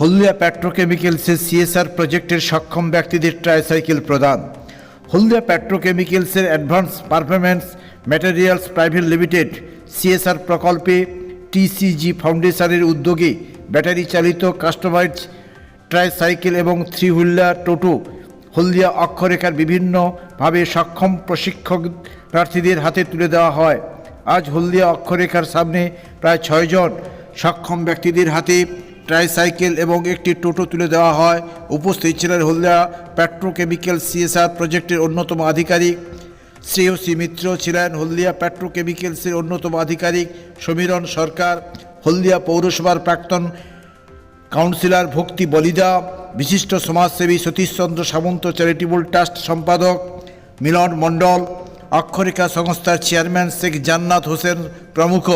হলদিয়া পেট্রোকেমিক্যালসের CSR প্রজেক্টের সক্ষম ব্যক্তিদের ট্রাইসাইকেল প্রদান। Haldia পেট্রোকেমিক্যালসের advance performance materials private limited CSR প্রকল্পে টিসিজি ফাউন্ডেশনের উদ্যোগে ব্যাটারি চালিত কাস্টমাইজ ট্রাইসাইকেল এবং থ্রি হুইলার টোটো হলদিয়া অক্ষরেখার বিভিন্নভাবে সক্ষম প্রশিক্ষক প্রার্থীদের হাতে তুলে দেওয়া হয়। আজ হলদিয়া অক্ষরেখার সামনে প্রায় ছয়জন সক্ষম ব্যক্তিদের হাতে ট্রাইসাইকেল এবং একটি টোটো তুলে দেওয়া হয়। উপস্থিত ছিলেন হলদিয়া পেট্রোকেমিক্যাল সিএসআর প্রজেক্টের অন্যতম আধিকারিক। শ্রেয়সী মিত্র ছিলেন হলদিয়া পেট্রোকেমিক্যালসের অন্যতম আধিকারিক। সমীরণ সরকার, হলদিয়া পৌরসভার প্রাক্তন কাউন্সিলর ভক্তি বলিদা, বিশিষ্ট সমাজসেবী সতীশচন্দ্র সামন্ত চ্যারিটেবল ট্রাস্ট সম্পাদক মিলন মণ্ডল অক্ষরিকা সংস্থার চেয়ারম্যান শেখ জান্নাত হোসেন প্রমুখ।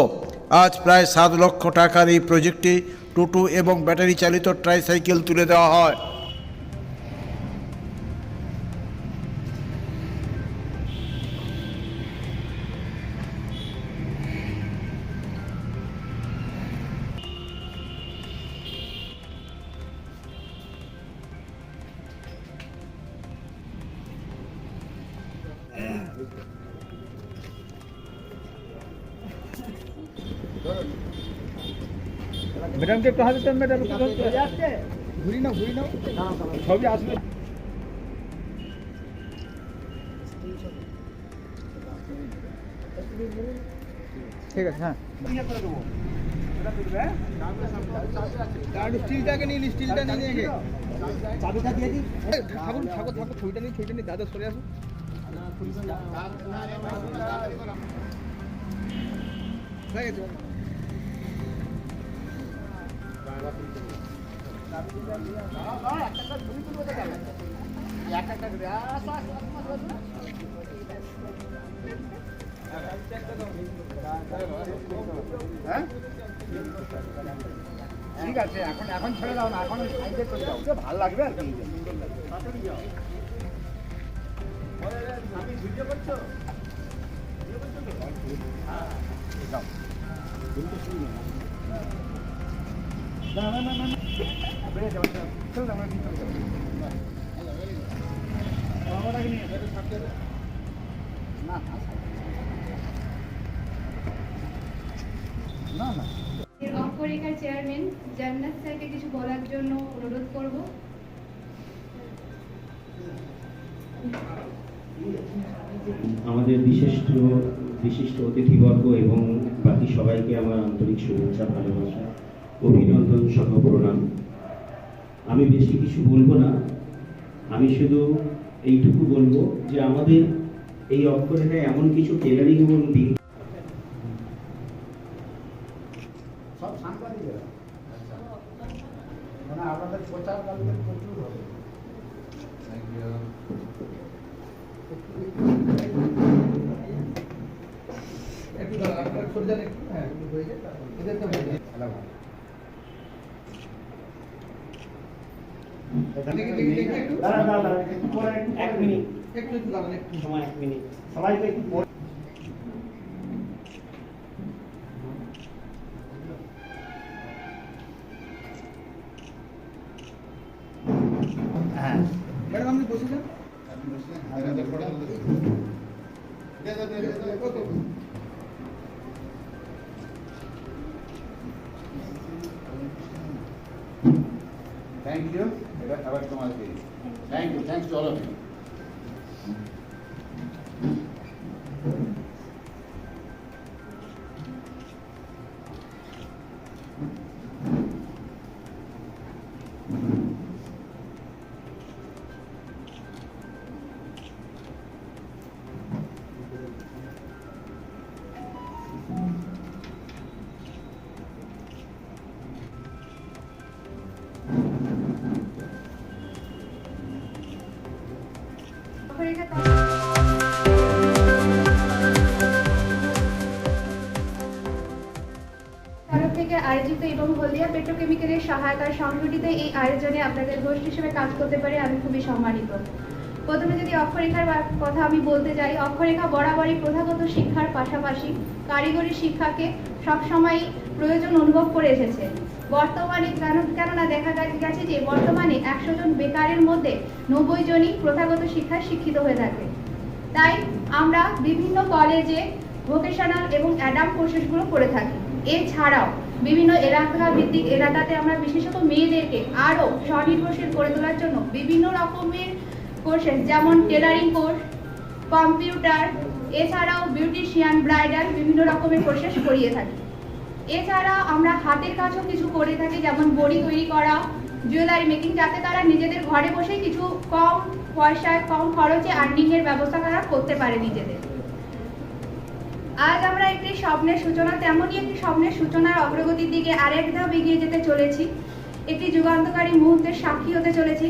আজ প্রায় সাত লক্ষ টাকার এই প্রজেক্টে টোটো এবং ব্যাটারি চালিত ট্রাইসাইকেল তুলে দেওয়া হয়। ম্যাডামকে একটু দেন ম্যাডাম। ঘুরি নাও ঘুরি নাও। সবই আসবে। ঠিক আছে হ্যাঁ। স্টিলটাকে নিন স্টিলটা নিন আগে চাবিটা দিয়ে দিই। ঠাকুর ঠাকুর ঠাকুর ছবিটা নিন ছবিটা নিন দাদা সরে আসুন হয়ে গেছে। ঠিক আছে এখন এখন ছেড়ে দাও না এখন সাইডে দাও ভালো লাগবে আর কি না বেড়ে যাবে চলো না না না চেয়ারম্যান, জান্নাত স্যারকে কিছু বলার জন্য অনুরোধ করব। আমাদের বিশিষ্ট বিশিষ্ট অতিথিবর্গ এবং বাকি সবাইকে আমার আন্তরিক শুভেচ্ছা, ভালোবাসা। অভিনন্দন সহ প্রণাম আমি বেশি কিছু বলব না। আমি শুধু এইটুকু বলব যে আমাদের এই অক্ষরেখায় এমন কিছু টেলারিং এবং দিন সব সাংবাদিকেরা মানে আপনাদের প্রচার কালকে প্রচুর হবে একটু দাঁড়ান, আপনারা সরে যান একটু, হ্যাঁ, একটু হয়ে যায়, তারপর এদেরকে বলবেন। দেখি, দেখি, দেখি একটু। দাঁড়ান, দাঁড়ান, দাঁড়ান, একটু পরে একটু এক মিনিট। একটু একটু দাঁড়ান, একটু। সময় এক মিনিট সবাইকে একটু পরে হ্যাঁ ম্যাডাম আপনি বসে যান okay. Thank you Thank you. Thanks to all of you. আয়োজিত এবং হলদিয়া পেট্রোকেমিক্যালের সহায়তায় সংগঠিত এই আয়োজনে আপনাদের হোস্ট হিসেবে কাজ করতে পারে, আমি খুবই সম্মানিত। প্রথমে যদি অক্ষরেখার কথা আমি বলতে যাই, অক্ষরেখা বরাবরই প্রথাগত শিক্ষার পাশাপাশি কারিগরি শিক্ষাকে সবসময় প্রয়োজন অনুভব করে এসেছে। বর্তমানে কেন কেননা দেখা যে যে বর্তমানে একশো জন বেকারের মধ্যে নব্বই জনই প্রথাগত শিক্ষায় শিক্ষিত হয়ে থাকে। তাই আমরা বিভিন্ন কলেজে ভোকেশনাল এবং অ্যাডাম কোর্সেসগুলো করে থাকি। এছাড়াও বিভিন্ন এলাকা ভিত্তিক এলাকাতে আমরা বিশেষত মেয়েদেরকে আরও স্বনির্ভরশীল করে তোলার জন্য বিভিন্ন রকমের কোর্সেস যেমন টেলারিং কোর্স কম্পিউটার এছাড়াও বিউটিশিয়ান ব্রাইডাল বিভিন্ন রকমের কোর্সেস করিয়ে থাকি। এছাড়া আমরা হাতের কাজও কিছু করে থাকি, যেমন বড়ি তৈরি করা জুয়েলারি মেকিং যাতে তারা নিজেদের ঘরে বসে কিছু কম পয়সায়, কম খরচে আর্নিংয়ের ব্যবস্থা তারা করতে পারে নিজেদের। আজ আমরা একটি স্বপ্নের সূচনা, তেমনই একটি স্বপ্নের সূচনার অগ্রগতির দিকে আরেক ধাপ এগিয়ে যেতে চলেছি। একটি যুগান্তকারী মুহূর্তের সাক্ষী হতে চলেছি,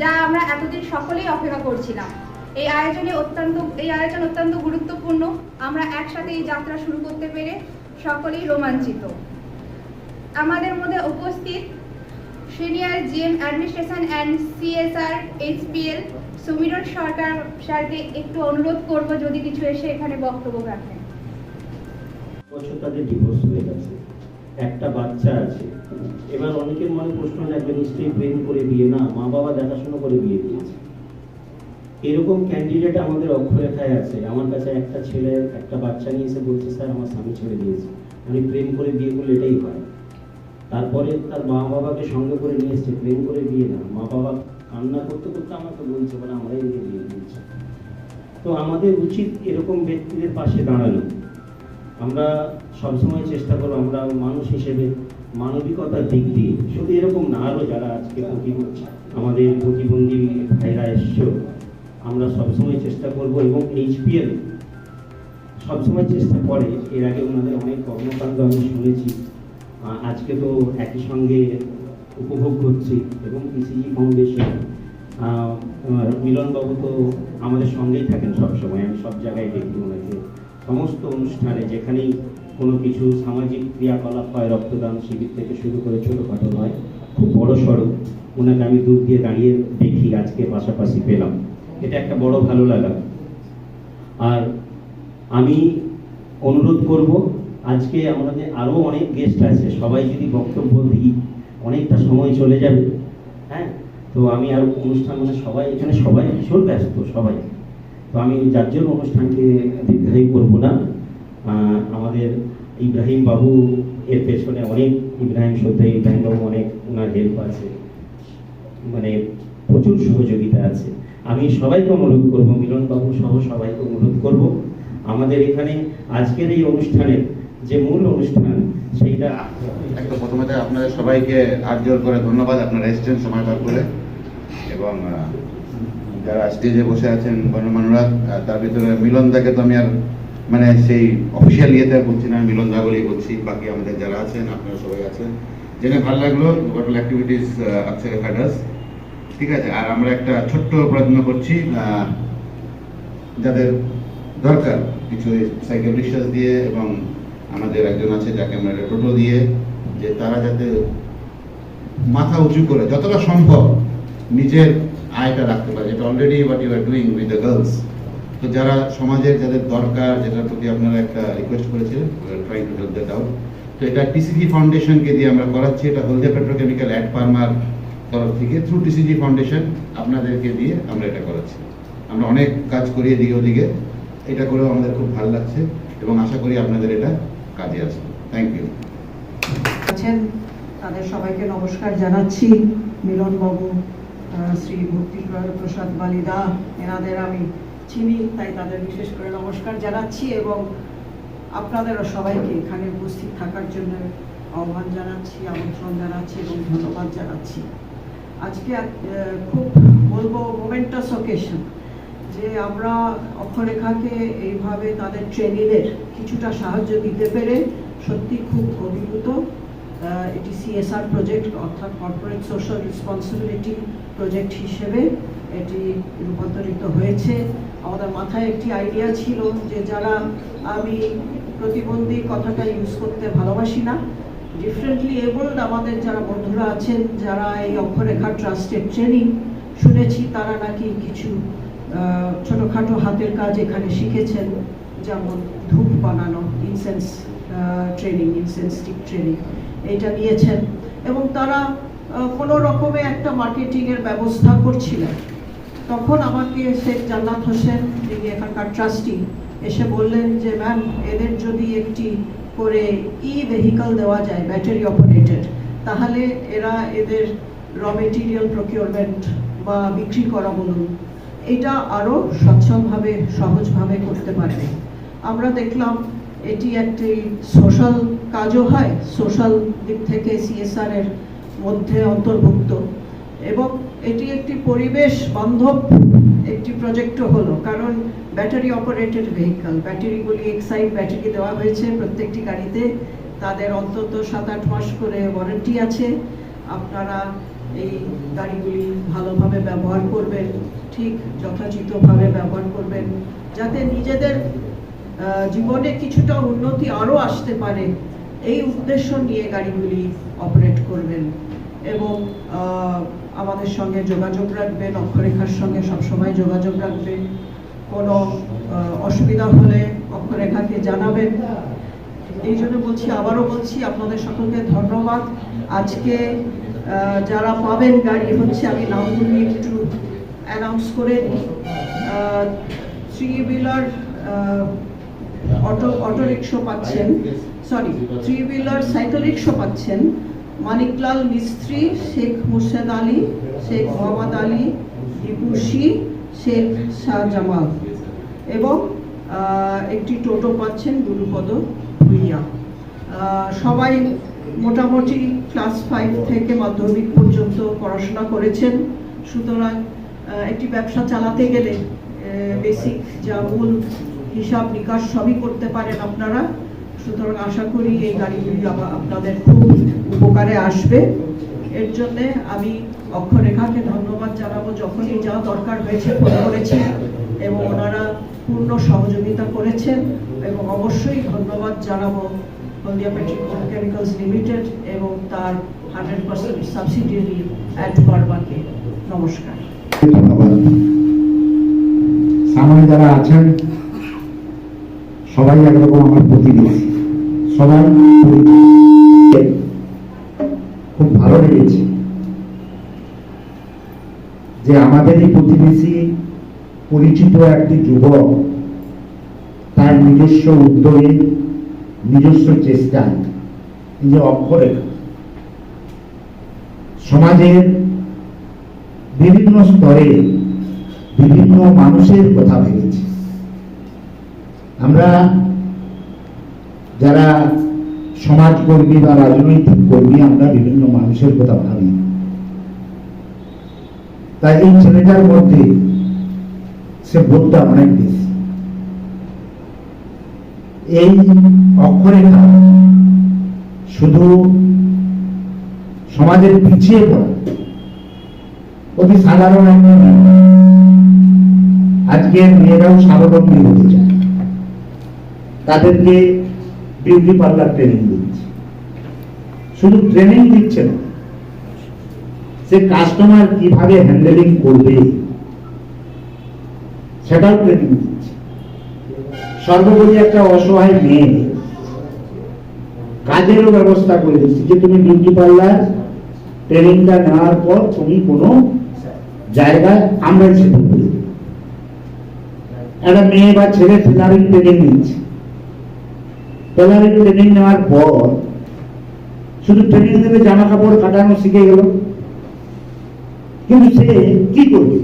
যা আমরা এতদিন সকলেই অপেক্ষা করছিলাম। এই আয়োজনে অত্যন্ত, এই আয়োজন অত্যন্ত গুরুত্বপূর্ণ। আমরা একসাথে এই যাত্রা শুরু করতে পেরে সকলেই রোমাঞ্চিত। আমাদের মধ্যে উপস্থিত senior GM administration and CSR HPL Samiran Sarkar স্যারকে একটু অনুরোধ করব যদি কিছু এসে এখানে বক্তব্য রাখেন। বছর তাদের ডিভোর্স হয়ে গেছে। একটা বাচ্চা আছে। এবার অনেকের মনে প্রশ্ন জাগবে, নিশ্চয়ই প্রেম করে বিয়ে না, মা বাবা দেখাশোনা করে বিয়ে দিয়েছে। এরকম ক্যান্ডিডেট আমাদের অক্ষরেখায় আছে। আমার কাছে একটা ছেলে, একটা বাচ্চা নিয়ে এসে বলছে, স্যার, আমার স্বামী ছেড়ে দিয়েছে। আমি প্রেম করে বিয়ে করলে এটাই হয়। তারপরে তার মা বাবাকে সঙ্গে করে নিয়ে এসছে, প্রেম করে বিয়ে না। মা বাবা কান্না করতে করতে আমাকে বলছে বলে আমরাই নিয়ে বিয়ে দিয়েছি তো আমাদের উচিত এরকম ব্যক্তিদের পাশে দাঁড়ানো। আমরা সবসময় চেষ্টা করব, আমরা মানুষ হিসেবে মানবিকতার দিক দিয়ে। শুধু এরকম না আরও যারা আজকে প্রতি- আমাদের প্রতিবন্ধী ভাইরা এসছো আমরা সবসময় চেষ্টা করব এবং এইচপিএল সবসময় চেষ্টা করে। এর আগে ওনাদের অনেক কর্মকাণ্ড আমি শুনেছি। আজকে তো একই সঙ্গে উপভোগ করছি এবং পিসিজি ফাউন্ডেশন মিলনবাবু তো আমাদের সঙ্গেই থাকেন সবসময়। আমি সব জায়গায় দেখি ওনাকে। সমস্ত অনুষ্ঠানে যেখানেই কোনো কিছু সামাজিক ক্রিয়াকলাপ হয়, রক্তদান শিবির থেকে শুরু করে ছোটোখাটো নয়, খুব বড় সড়ো ওনাকে আমি দূর দিয়ে দাঁড়িয়ে দেখি, আজকে পাশাপাশি পেলাম। এটা একটা বড় ভালো লাগা। আর আমি অনুরোধ করব, আজকে আমাদের আরও অনেক গেস্ট আছে, সবাই যদি বক্তব্য দিই, অনেকটা সময় চলে যাবে হ্যাঁ? তো আমি আর অনুষ্ঠান মানে সবাই, এখানে সবাই ভীষণ ব্যস্ত, সবাই। তো আমি যার জন্য অনুষ্ঠানকে দীর্ঘায়ী করব না। আমাদের ইব্রাহিম বাবু এর পেছনে অনেক ইব্রাহিম সত্যি ইব্রাহিম বাবু অনেক ওনার হেল্প আছে। মানে প্রচুর সহযোগিতা আছে। আমি সবাইকে অনুরোধ করব মিলন বাবু সহ সবাইকে অনুরোধ করব, আমাদের এখানে আজকের এই অনুষ্ঠানের যে মূল অনুষ্ঠান, সেইটা একদম প্রথমে আপনাদের সবাইকে হাত জোর করে ধন্যবাদ, আপনারা এসেছেন সময় বার করে। এবং যারা স্টেজে বসে আছেন গণমানুরা তার ভিতরে মিলন দাকে তো আমি আর মানে সেই অফিসিয়াল ইয়েতে বলছি না, মিলন দা বলেই বলছি, বাকি আমাদের যারা আছেন, আপনারা সবাই আছেন। জেনে ভালো লাগল হোটেল অ্যাক্টিভিটিস আছে ফ্যাডাস ঠিক আছে, আর আমরা একটা ছোট্ট প্রয়ত্ন করছি যাদের দরকার কিছু সাইকেল রিক্সা দিয়ে এবং আমাদের একজন আছে যাকে আমরা টোটো দিয়ে, যে তারা যাতে মাথা উঁচু করে যতটা সম্ভব নিজের আয়টা রাখতে পারে। যেটা already what you are doing with the girls তো যারা সমাজের যাদের দরকার, যেটার প্রতি আপনারা একটা রিকোয়েস্ট করেছিলেন try to help that out তো এটা টিসিজি ফাউন্ডেশনকে দিয়ে আমরা করাচ্ছি, এটা হলদিয়া পেট্রোকেমিক্যাল অ্যাড ফার্মার তরফ থেকে থ্রু টিসিজি ফাউন্ডেশন আপনাদেরকে দিয়ে আমরা এটা করাচ্ছি। আমরা অনেক কাজ করি এদিকে ওদিকে। এটা করেও আমাদের খুব ভালো লাগছে এবং আশা করি আপনাদের এটা কাজে আসবে। থ্যাংক ইউ আছেন, তাদের সবাইকে নমস্কার জানাচ্ছি। মিলনবাবু শ্রী ভক্তি প্রসাদ বালিদা, এনাদের আমি চিনি, তাই তাদের বিশেষ করে নমস্কার জানাচ্ছি এবং আপনাদেরও সবাইকে এখানে উপস্থিত থাকার জন্য আহ্বান জানাচ্ছি, আমন্ত্রণ জানাচ্ছি এবং ধন্যবাদ জানাচ্ছি। আজকে খুব বলব মোমেন্টাস অকেশন যে আমরা অক্ষরেখাকে এইভাবে তাদের ট্রেনিদের কিছুটা সাহায্য দিতে পেরে সত্যি খুব অভিভূত। এটি সিএসআর প্রজেক্ট অর্থাৎ কর্পোরেট সোশ্যাল রেসপন্সিবিলিটি প্রজেক্ট হিসেবে এটি রূপান্তরিত হয়েছে। আমাদের মাথায় একটি আইডিয়া ছিল যে যারা আমি প্রতিবন্ধী কথাটা ইউজ করতে ভালোবাসি না ডিফারেন্টলি এবলড আমাদের যারা বন্ধুরা আছেন, যারা এই অক্ষরেখা ট্রাস্টের ট্রেনিং শুনেছি, তারা নাকি কিছু ছোটখাটো হাতের কাজ এখানে শিখেছেন, যেমন ধূপ বানানো incense training incense stick training এইটা নিয়েছেন। এবং তারা কোনো রকমে একটা মার্কেটিংয়ের ব্যবস্থা করছিলেন। তখন আমাকে শেখ জান্নাত হোসেন, যিনি এখানকার ট্রাস্টি, এসে বললেন যে, ম্যাম, এদের যদি একটি করে ই ভেহিকল দেওয়া যায় ব্যাটারি অপারেটেড তাহলে এরা এদের র মেটেরিয়াল প্রকিউরমেন্ট বা বিক্রি করা বলুন, এটা আরও সচ্ছলভাবে, সহজভাবে করতে পারবে। আমরা দেখলাম এটি একটি সোশ্যাল কাজও হয় সোশ্যাল দিক থেকে সিএসআর এর মধ্যে অন্তর্ভুক্ত। এবং এটি একটি পরিবেশ বান্ধব একটি প্রজেক্টও হলো, কারণ ব্যাটারি অপারেটেড ভেহিকল ব্যাটারিগুলি এক্সাইড ব্যাটারি দেওয়া হয়েছে প্রত্যেকটি গাড়িতে, তাদের অন্তত সাত আট মাস করে ওয়ারেন্টি আছে, আপনারা এই গাড়িগুলি ভালোভাবে ব্যবহার করবেন, ঠিক যথাযথভাবে ব্যবহার করবেন, যাতে নিজেদের জীবনে কিছুটা উন্নতি আরও আসতে পারে, এই উদ্দেশ্য নিয়ে গাড়িগুলি অপারেট করবেন। এবং আমাদের সঙ্গে যোগাযোগ রাখবেন, অক্ষরেখার সঙ্গে সবসময় যোগাযোগ রাখবেন। কোনো অসুবিধা হলে অক্ষরেখাকে জানাবেন। এই জন্য বলছি, আবারও বলছি, আপনাদের সকলকে ধন্যবাদ। আজকে যারা পাবেন গাড়ি, হচ্ছে আমি নামগুলি একটু অ্যানাউন্স করে দিই three wheeler auto auto rickshaw পাচ্ছেন। Sorry three wheeler cycle rickshaw পাচ্ছেন। মানিকলাল মিস্ত্রি শেখ মুর্শেদ আলী, শেখ মোহাম্মদ আলী ইপুসি শেখ শাহজামাল এবং একটি টোটো পাচ্ছেন গুরুপদ ভুইয়া। সবাই মোটামুটি ক্লাস ফাইভ থেকে মাধ্যমিক পর্যন্ত পড়াশোনা করেছেন। সুতরাং একটি ব্যবসা চালাতে গেলে বেসিক যা মূল হিসাব নিকাশ সবই করতে পারেন আপনারা। সুতরাং আশা করি এই গাড়িগুলি আপনাদের খুব উপকারে আসবে। এর জন্য আমি অক্ষরেখাকে ধন্যবাদ জানাব। যখনই যা দরকার হয়েছে ফোন করেছি এবং ওনারা পূর্ণ সহযোগিতা করেছেন এবং অবশ্যই ধন্যবাদ জানাব হলদিয়া পেট্রোকেমিক্যালস লিমিটেড এবং তার হান্ড্রেড পার্সেন্ট সাবসিডিয়ারি অ্যাড বারবাকে নমস্কার। সামনে যারা আছেন, সবাই একরকম আমার প্রতিবেশী সবাই খুব ভালো লেগেছে যে আমাদের এই প্রতিবেশী পরিচিত একটি যুবক তার নিজস্ব উদ্যোগে, নিজস্ব চেষ্টায়, এই যে অক্ষরেখা। সমাজের বিভিন্ন স্তরে বিভিন্ন মানুষের কথা ভেবেছি। আমরা যারা সমাজকর্মী বা রাজনৈতিক কর্মী, আমরা বিভিন্ন মানুষের কথা ভাবি। তাই এই ছেলেটার মধ্যে সে বোধটা অনেক বেশি। এই অক্ষরেখা শুধু সমাজের পিছিয়ে পড়া, অতি সাধারণ। আজকের মেয়েরাও স্বাবলম্বী হতে চায়। তাদেরকে বিউটি পার্লার ট্রেনিং দিচ্ছে। শুধু ট্রেনিং দিচ্ছে না, সে কাস্টমার কীভাবে হ্যান্ডেলিং করবে, সেটাও ট্রেনিং দিচ্ছে। সর্বোপরি একটা অসহায় মেয়ে, কাজেরও ব্যবস্থা করে দিচ্ছে যে তুমি বিউটি পার্লার ট্রেনিংটা নেওয়ার পর তুমি কোনো জায়গায় আমরা করি একটা মেয়ে বা ছেলে টেলারিং ট্রেনিং নিচ্ছে। টেলারিং ট্রেনিং নেওয়ার পর শুধু ট্রেনিং দেবে জামা কাপড় কাটানো শিখে গেল। কিন্তু সে কি করবে?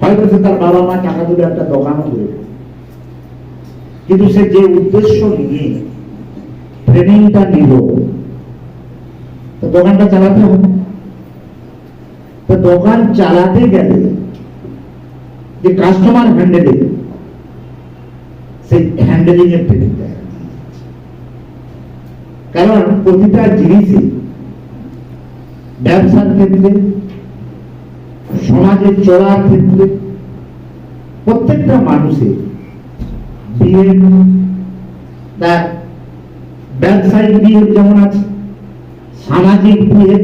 হয়তো সে তার বাবা মা টাকা তুলে একটা দোকানও করে কিন্তু সে যে উদ্দেশ্য নিয়ে ট্রেনিংটা নিল, তো দোকানটা চালাতে হবে। তো দোকান চালাতে গেলে যে কাস্টমার হ্যান্ডেলিং সেই হ্যান্ডেলিং এর ট্রেনিং দেয় কারণ প্রতিটা জিনিসই ব্যবসার ক্ষেত্রে, সমাজে চলার ক্ষেত্রে প্রত্যেকটা মানুষের বিয়ে তার ব্যবসায়িক বিয়ে যেমন আছে, সামাজিক বিয়ে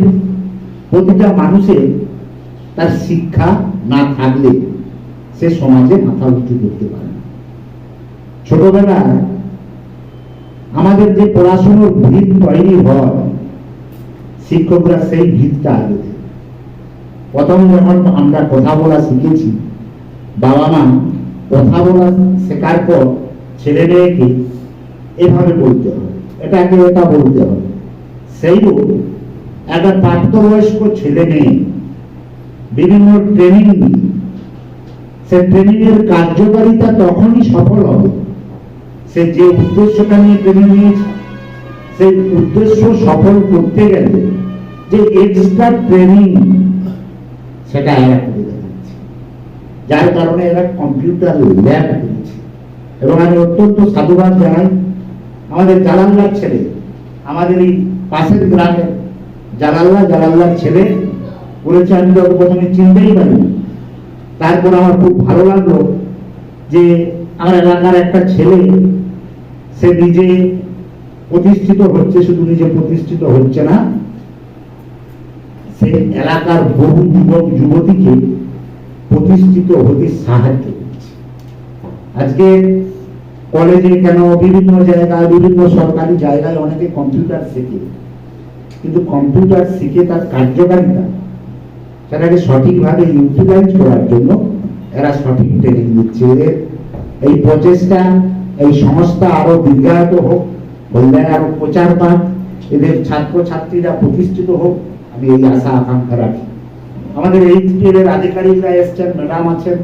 প্রতিটা মানুষের তার শিক্ষা না থাকলে সে সমাজে মাথা উঁচু করতে পারে। ছোটবেলায় আমাদের যে পড়াশোনার ভিত তৈরি হয়, শিক্ষকরা সেই ভিতটা আগে প্রথম যখন আমরা কথা বলা শিখেছি, বাবা মা কথা বলা শেখার পর ছেলে মেয়েকে এভাবে বলতে হবে এটাকে এটা বলতে হবে সেই একটা প্রাপ্তবয়স্ক ছেলে মেয়ে বিভিন্ন ট্রেনিং সে ট্রেনিং এর কার্যকারিতা তখনই সফল হবে। সে যে উদ্দেশ্যটা নিয়ে ট্রেনিং নিয়েছে সেই উদ্দেশ্য সফল করতে গেলে যে এক্সট্রা ট্রেনিং, সেটা এরা করে যার কারণে এরা কম্পিউটার ল্যাব করেছে এবং আমি অত্যন্ত সাধুবাদ জানাই আমাদের জালাল্লার ছেলে, আমাদের এই পাশের গ্রামে জালাল্লা জালাল্লার ছেলে বলেছে, আমি তো প্রথমে চিনতেই পারি তারপর আমার খুব ভালো লাগল যে আমার এলাকার একটা ছেলে সে নিজে প্রতিষ্ঠিত হচ্ছে, শুধু নিজে প্রতিষ্ঠিত হচ্ছে না। সে এলাকার বহু যুবক, যুবতীকে প্রতিষ্ঠিত হতে সাহায্য করছে। আজকে কলেজে কেন বিভিন্ন জায়গায়, বিভিন্ন সরকারি জায়গায় অনেকে কম্পিউটার শেখে, কিন্তু কম্পিউটার শিখে তার কার্যকারিতা। সেটাকে সঠিকভাবে ইউটিলাইজ করার জন্য এরা সঠিক ট্রেনিং দিচ্ছে। এদের এই প্রচেষ্টা এই সংস্থা আরও দীর্ঘায়িত হোক হলদায় আরও প্রচার পান, এদের ছাত্র ছাত্রীরা প্রতিষ্ঠিত হোক, আমি এই আশা আকাঙ্ক্ষা রাখি। আমাদের এই এর আধিকারিকরা এসছেন, ম্যাডাম আছেন,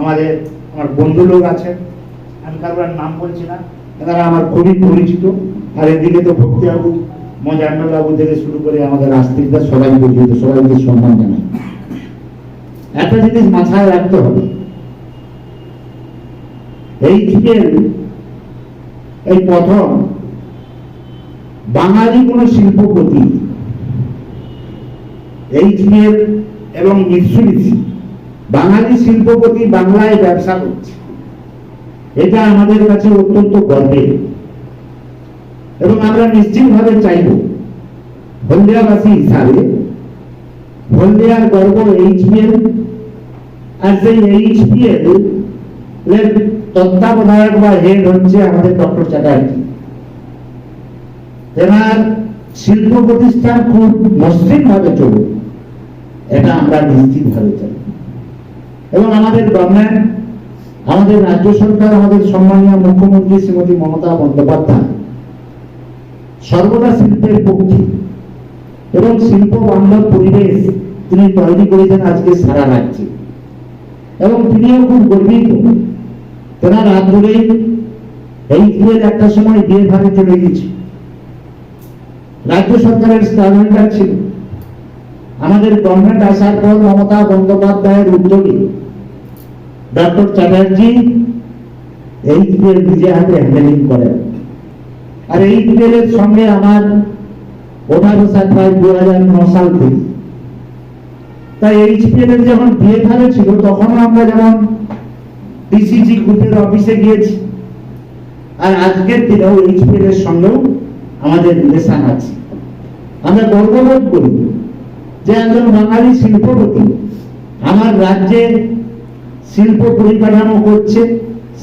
আমাদের আমার বন্ধু লোক আছেন, আমি কারোর নাম বলছি না এনারা আমার খুবই পরিচিত, আর এদিকে তো ভক্তিবাবু মজান্নর বাবু থেকে শুরু করে আমাদের আস্তিকরা সবাই পরিচিত সবাইকে সম্মান জানাই। একটা জিনিস মাথায় রাখতে হবে এই যুগের এই প্রথম বাঙালি কোন শিল্পপতি এই যুগের এবং মিৎসুবিশি বাঙালি শিল্পপতি বাংলায় ব্যবসা করছে। এটা আমাদের কাছে অত্যন্ত গর্বের। এবং আমরা নিশ্চিতভাবে চাইব, হলদিয়াবাসী হিসাবে, হলদিয়ার গর্ব এইচপিএল আর সেই এইচপিএল এর তত্ত্বাবধায়ক বা হেড হচ্ছে আমাদের ডক্টর চ্যাটার্জি তেনার শিল্প প্রতিষ্ঠান খুব মসৃণ ভাবে চলবে এটা আমরা নিশ্চিত ভাবে চাই এবং আমাদের গভর্নমেন্ট আমাদের রাজ্য সরকার, আমাদের সম্মানীয় মুখ্যমন্ত্রী শ্রীমতী মমতা বন্দ্যোপাধ্যায় সর্বদা শিল্পের পক্ষে। এবং শিল্প বান্ধব পরিবেশ তিনি তৈরি করেছেন আজকে সারা রাজ্যে। এবং তিনিও খুব গর্বিত তেনার ধরেই এই বিয়ের একটা সময় বিয়ে ভাবে চলে গেছে রাজ্য সরকারের স্টারমেন্টার ছিল। আমাদের গভর্নমেন্ট আসার পর মমতা বন্দ্যোপাধ্যায়ের উদ্যোগে ডক্টর চ্যাটার্জি এই বিয়ের নিজে হাতে হ্যান্ডেলিং করেন। আর এই বিয়ের সঙ্গে আমার ওঠা বসা প্রায় দু হাজার ন সাল থেকে। তাই এইচপিএল এর যখন বিয়ে ভালো ছিল তখন আমরা যেমন ডিসিজি গ্রুপের অফিসে গিয়েছি। আর আজকের দিনেও এইচপিএল এর সঙ্গেও আমাদের রিলেশন আছে। আমরা গর্ববোধ করি যে একজন বাঙালি শিল্পপতি আমার রাজ্যে শিল্প পরিকাঠামো করছে,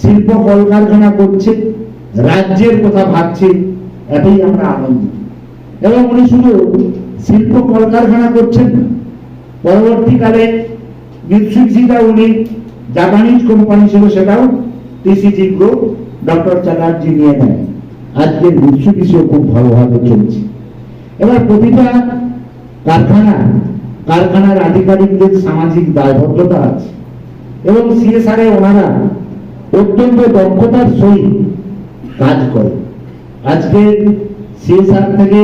শিল্প কলকারখানা করছে, রাজ্যের কথা ভাবছে, এটাই আমরা আনন্দিত। এবং উনি শুধু শিল্প কলকারখানা করছেন পরবর্তীকালে মিৎসুবিশিটা উনি জাপানিজ কোম্পানি ছিল সেটাও টিসিজি গ্রুপ ডক্টর চ্যাটার্জি নিয়ে নেয়। আজকের মিৎসুবিশিও খুব ভালোভাবে চলছে। এবার প্রতিটা কারখানা, কারখানার আধিকারিকদের সামাজিক দায়বদ্ধতা আছে। এবং সিএসআর ওনারা অত্যন্ত দক্ষতার সহিত কাজ করে। আজকে সিএসআর থেকে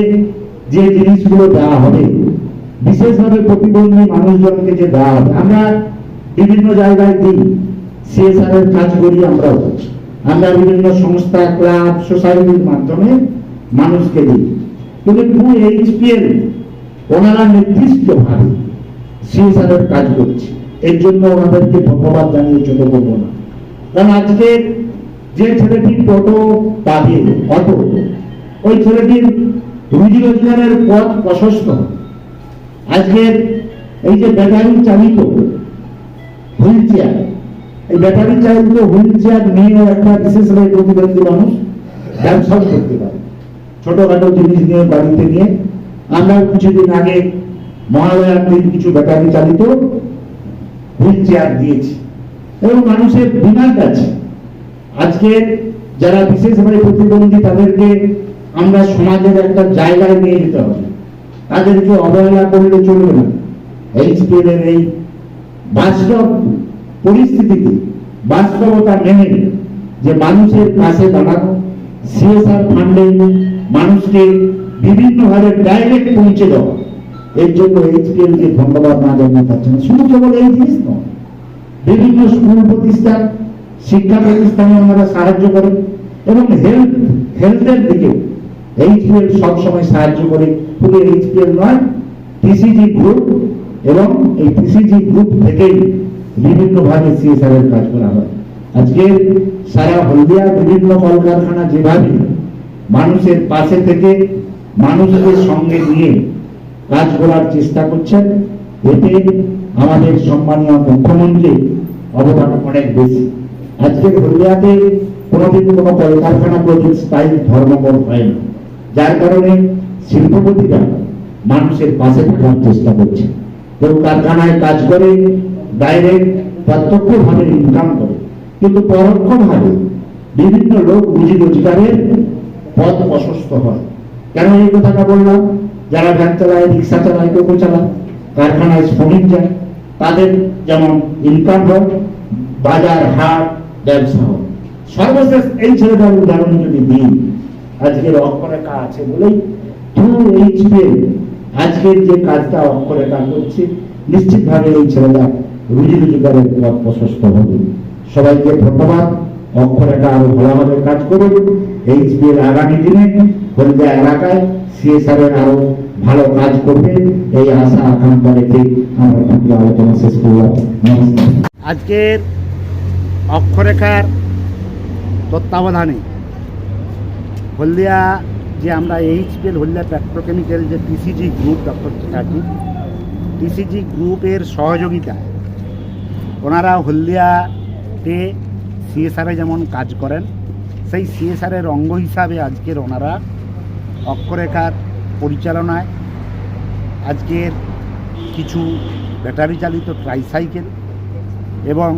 যে জিনিসগুলো দেওয়া হবে, বিশেষভাবে প্রতিবন্ধী মানুষজনকে যে দেওয়া হবে, আমরা বিভিন্ন জায়গায় দিই সিএসআর এর কাজ করি আমরাও আমরা বিভিন্ন সংস্থা, ক্লাব, সোসাইটির মাধ্যমে মানুষকে দিই। কিন্তু টু এইচপিএল ওনারা নির্দিষ্টভাবে সিএসআর এর কাজ করছে। এর জন্য ওনাদেরকে ধন্যবাদ জানিয়ে চলে করব না। কারণ আজকে যে ছেলেটি টোটো পাবে অটো ওই ছেলেটির রুজি রোজগারের পথ প্রশস্ত। আজকের এই যে ব্যাটারি চালিত হুইল চেয়ার এই ব্যাটারি চালিত হুইল চেয়ার নিয়েও একটা বিশেষভাবে প্রতিবন্ধী মানুষ, ব্যবসাও করতে পারে। ছোটখাটো জিনিস নিয়ে বাড়িতে নিয়ে। আমরা কিছুদিন আগে মহালয়ার দিন কিছু ব্যাটারি চালিত হুইল চেয়ার দিয়েছি। এবং মানুষের ডিমান্ড আছে। আজকে যারা বিশেষভাবে প্রতিবন্ধী, তাদেরকে আমরা সমাজের একটা জায়গায় নিয়ে যেতে হবে। তাদেরকে অবহেলা করলে চলবে না। এইচপিএল এর এই বাস্তব পরিস্থিতিতে, বাস্তবতা মেনে যে মানুষের কাছে দাঁড়ানো, সিএসআর ফান্ডে মানুষকে বিভিন্নভাবে ডাইরেক্ট পৌঁছে দেওয়া, এর জন্য এইচপিএল কে ধন্যবাদ না জানিয়ে পারছে না। শুধু কেবল এই জিনিস নয়, বিভিন্ন স্কুল প্রতিষ্ঠান, শিক্ষা প্রতিষ্ঠানে আমরা সাহায্য করেন এবং হেলথ হেলথের দিকে এইচপিএল সবসময় সাহায্য করে। শুধু এইচপিএল নয় টিসিজি গ্রুপ এবং এই টিসিজি গ্রুপ থেকেই বিভিন্নভাবে সিএসআর এর কাজ করা হয়। আজকে সারা হলদিয়া বিভিন্ন কলকারখানা যেভাবে মানুষের পাশে থেকে মানুষদের সঙ্গে নিয়ে কাজ করার চেষ্টা করছেন, এতে আমাদের সম্মানীয় মুখ্যমন্ত্রী অবদান অনেক বেশি। আজকের হলদিয়াতে কোনোদিন কোনো কলকারখানা প্রজেক্ট স্থায়ী ধর্মঘট হয় না যার কারণে শিল্পপতিরা মানুষের পাশে থাকার চেষ্টা করছে কেউ কারখানায় কাজ করে ডাইরেক্ট প্রত্যক্ষভাবে ইনকাম করে। কিন্তু পরোক্ষভাবে বিভিন্ন লোক রুজি রোজগারের পথ প্রশস্ত হয়। কেন এই কথাটা বললাম? যারা ভ্যান চালায়, রিক্সা চালায়, টোটো চালায়, কারখানায় শ্রমিক যায়, তাদের যেমন ইনকাম হয়, বাজার হাট, ব্যবসা হয়। সর্বশেষ এই ছেলেটার উদাহরণ যদি দিই আজকের অক্ষরেখা আছে বলেই টু এইচপিএল আজকের যে কাজটা অক্ষরেখা করছে, নিশ্চিতভাবে এই ছেলেটা রুজি রোজগারের পথ প্রশস্ত হবে। সবাইকে ধন্যবাদ। অক্ষরেখা আরও ভালোভাবে কাজ করুন। এইচপিএল আগামী দিনে হলদিয়া এলাকায় সিএসআর এর আরও ভালো কাজ করবে। এই আশা আকাঙ্ক্ষা রেখে আমরা ক্ষুদ্র আলোচনা শেষ করলাম। আজকের অক্ষরেখার তত্ত্বাবধানে হলদিয়া যে আমরা এইচপিএল হলদিয়া পেট্রোকেমিক্যাল যে TCG group doctor Chatterjee TCG গ্রুপের সহযোগিতায় ওনারা হলদিয়াতে সিএসআরে যেমন কাজ করেন, সেই সিএসআরের অঙ্গ হিসাবে আজকের ওনারা অক্ষরেখার পরিচালনায় আজকের কিছু ব্যাটারি চালিত ট্রাইসাইকেল এবং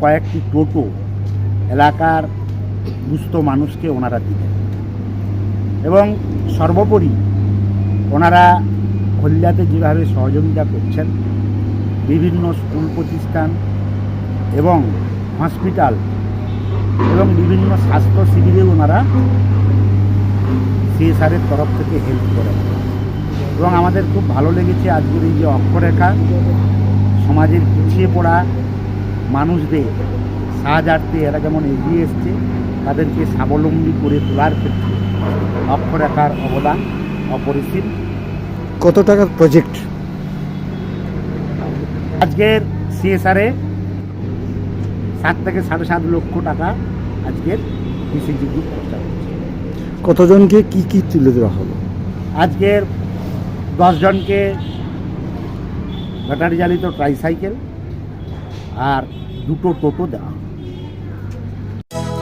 কয়েকটি টোটো এলাকার দুস্থ মানুষকে ওনারা দিলেন। এবং সর্বোপরি ওনারা হলদিয়াতে যেভাবে সহযোগিতা করছেন, বিভিন্ন স্কুল প্রতিষ্ঠান এবং হসপিটাল এবং বিভিন্ন স্বাস্থ্য শিবিরে ওনারা সিএসআরের তরফ থেকে হেল্প করেন। এবং আমাদের খুব ভালো লেগেছে আজকের এই যে অক্ষরেখা, সমাজের পিছিয়ে পড়া মানুষদের সাহায্যার্থে এরা যেমন এগিয়ে এসছে, তাদেরকে স্বাবলম্বী করে তোলার ক্ষেত্রে অক্ষরেখার অবদান অপরিসীম। কত টাকার প্রজেক্ট আজকের সিএসআরে সাত থেকে সাড়ে সাত লক্ষ টাকা আজকের কৃষিজি গ্রুপ খরচা করছে কতজনকে কি কি তুলে দেওয়া হলো? আজকের দশজনকে ব্যাটারি চালিত ট্রাইসাইকেল আর দুটো টোটো দেওয়া।